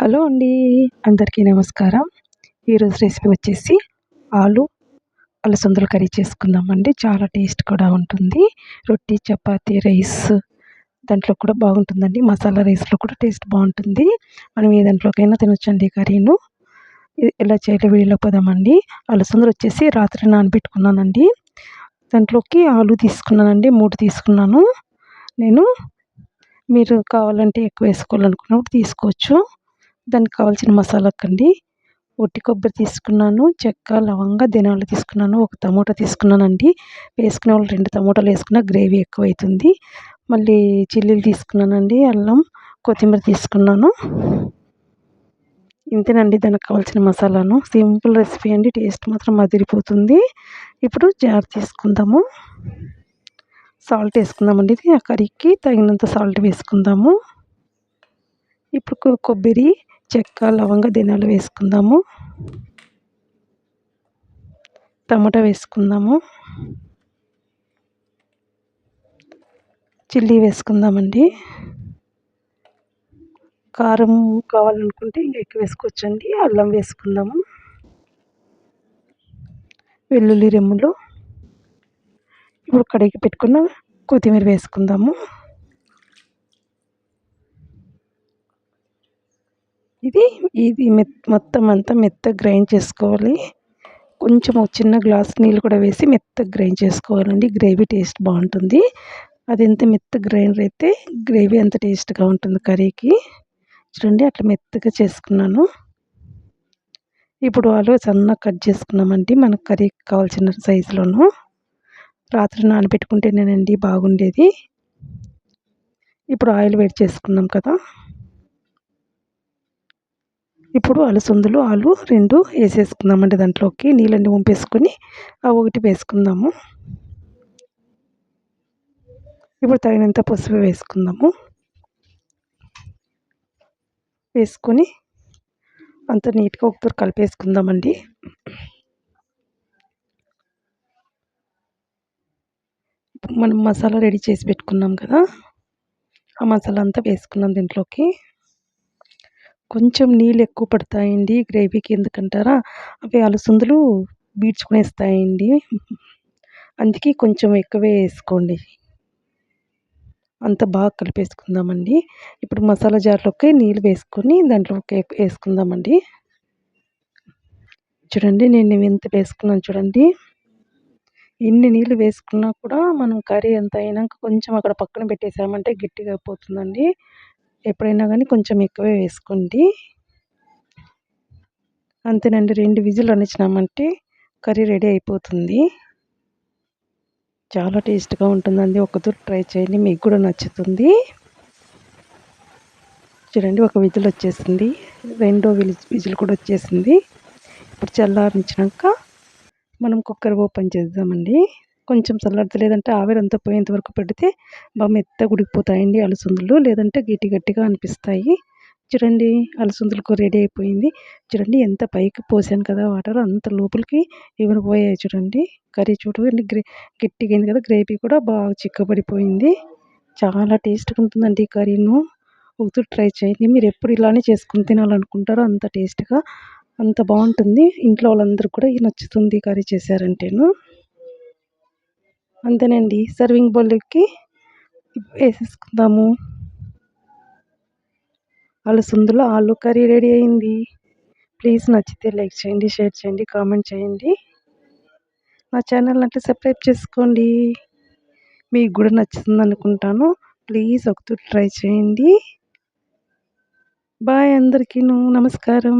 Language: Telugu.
హలో అండి. అందరికీ నమస్కారం. ఈరోజు రెసిపీ వచ్చేసి ఆలు అలసందల కర్రీ చేసుకుందామండి. చాలా టేస్ట్ కూడా ఉంటుంది. రొట్టి చపాతి రైస్ దాంట్లో కూడా బాగుంటుందండి. మసాలా రైస్లో కూడా టేస్ట్ బాగుంటుంది. మనం ఏ దాంట్లోకైనా తినొచ్చండి కర్రీను. ఎలా చేయాలో వీడియోలో పోదామండి. అలసందలు వచ్చేసి రాత్రి నానబెట్టుకున్నానండి. దాంట్లోకి ఆలు తీసుకున్నానండి. మూడు తీసుకున్నాను. నేను మీరు కావాలంటే ఎక్కువ వేసుకోవాలనుకున్నప్పుడు తీసుకోవచ్చు. దానికి కావాల్సిన మసాలాకండి. ఒట్టి కొబ్బరి తీసుకున్నాను చెక్క లవంగ దినాలు తీసుకున్నాను ఒక టమోటా తీసుకున్నానండి. వేసుకునే వాళ్ళు రెండు టమోటాలు వేసుకున్న గ్రేవీ ఎక్కువ అవుతుంది మళ్ళీ చిల్లీలు తీసుకున్నానండి అల్లం కొత్తిమీర తీసుకున్నాను. ఇంతేనండి దానికి కావాల్సిన మసాలాను. సింపుల్ రెసిపీ అండి టేస్ట్ మాత్రం అదిరిపోతుంది. ఇప్పుడు జార్ తీసుకుందాము. సాల్ట్ వేసుకుందామండి ఆ కర్రీకి తగినంత సాల్ట్ వేసుకుందాము. ఇప్పుడు కొబ్బరి చెక్క లవంగ దినాలు వేసుకుందాము. టమాటా వేసుకుందాము. చిల్లీ వేసుకుందామండి. కారం కావాలనుకుంటే ఇంకా ఎక్కువ వేసుకోవచ్చండి. అల్లం వేసుకుందాము. వెల్లుల్లి రెమ్ములు. ఇప్పుడు కడిగి పెట్టుకున్న కొత్తిమీర వేసుకుందాము. ఇది ఇది మెత్ మొత్తం అంతా మెత్తగా గ్రైండ్ చేసుకోవాలి. కొంచెం ఒక చిన్న గ్లాస్ నీళ్ళు కూడా వేసి మెత్తగా గ్రైండ్ చేసుకోవాలండి. గ్రేవీ టేస్ట్ బాగుంటుంది. అది ఎంత మెత్త గ్రైండర్ అయితే గ్రేవీ అంత టేస్ట్గా ఉంటుంది కర్రీకి. చూడండి అట్లా మెత్తగా చేసుకున్నాను. ఇప్పుడు వాళ్ళు సన్న కట్ చేసుకున్నామండి మనకు కర్రీకి కావాల్సిన సైజులోను. రాత్రి నానబెట్టుకుంటేనేనండి బాగుండేది. ఇప్పుడు ఆయిల్ వేడి చేసుకున్నాం కదా. ఇప్పుడు అలసందులు ఆలు రెండు వేసేసుకుందామండి దాంట్లోకి. నీళ్ళని వంపేసుకొని ఆ ఒకటి వేసుకుందాము. ఇప్పుడు తగినంత పసుపు వేసుకుందాము. వేసుకొని అంత నీట్గా ఒకసారి కలిపేసుకుందామండి. మనం మసాలా రెడీ చేసి పెట్టుకున్నాం కదా ఆ మసాలా అంతా వేసుకున్నాం దీంట్లోకి. కొంచెం నీళ్ళు ఎక్కువ పడతాయండి. గ్రేవీకి ఎందుకంటారా? అవి అలసందలు బీడ్చుకునేస్తాయండి అందుకే కొంచెం ఎక్కువే వేసుకోండి. అంత బాగా కలిపేసుకుందామండి. ఇప్పుడు మసాలా జార్లోకి నీళ్ళు వేసుకొని దాంట్లోకి వేసుకుందామండి. చూడండి నేను ఎంత వేసుకున్నాను చూడండి. ఇన్ని నీళ్ళు వేసుకున్నా కూడా మనం కర్రీ ఎంత అయినాక కొంచెం అక్కడ పక్కన పెట్టేసామంటే గట్టిగా అయిపోతుందండి. ఎప్పుడైనా కానీ కొంచెం ఎక్కువే వేసుకోండి. అంతేనండి రెండు విజిల్ అనిచ్చినామంటే కర్రీ రెడీ అయిపోతుంది. చాలా టేస్ట్గా ఉంటుందండి. ఒకసారి ట్రై చేయండి మీకు కూడా నచ్చుతుంది. చూడండి ఒక విజిల్ వచ్చేసింది. రెండో విజిల్ కూడా వచ్చేసింది. ఇప్పుడు చల్లారించినాక మనం కుక్కర్ ఓపెన్ చేద్దామండి. కొంచెం చల్లారలేదంటే ఆవిరి అంతా పోయేంత వరకు పెడితే బాగా మెత్తగా ఉడికిపోతాయండి అలసందలు. లేదంటే గట్టి గట్టిగా అనిపిస్తాయి. చూడండి అలసందలు కూర రెడీ అయిపోయింది. చూడండి ఎంత పైకి పోసాను కదా వాటర్. అంత లోపలికి ఇవన్నీ పోయాయి చూడండి. కర్రీ చూడండి గ్రే గట్టిగా అయింది కదా. గ్రేవీ కూడా బాగా చిక్కబడిపోయింది. చాలా టేస్ట్గా ఉంటుందండి ఈ కర్రీను. ఒకసారి ట్రై చేయండి. మీరు ఎప్పుడు ఇలానే చేసుకుని తినాలనుకుంటారో అంత టేస్ట్గా అంత బాగుంటుంది. ఇంట్లో వాళ్ళందరూ కూడా నచ్చుతుంది కర్రీ చేశారంటేను. అంతేనండి. సర్వింగ్ బౌల్కి వేసేసుకుందాము. అలసందులో ఆలు కర్రీ రెడీ అయింది. ప్లీజ్ నచ్చితే లైక్ చేయండి షేర్ చేయండి కామెంట్ చేయండి. నా ఛానల్ అంటే సబ్స్క్రైబ్ చేసుకోండి. మీకు కూడా నచ్చుతుంది అనుకుంటాను. ప్లీజ్ ఒకటి ట్రై చేయండి. బాయ్ అందరికీ నమస్కారం.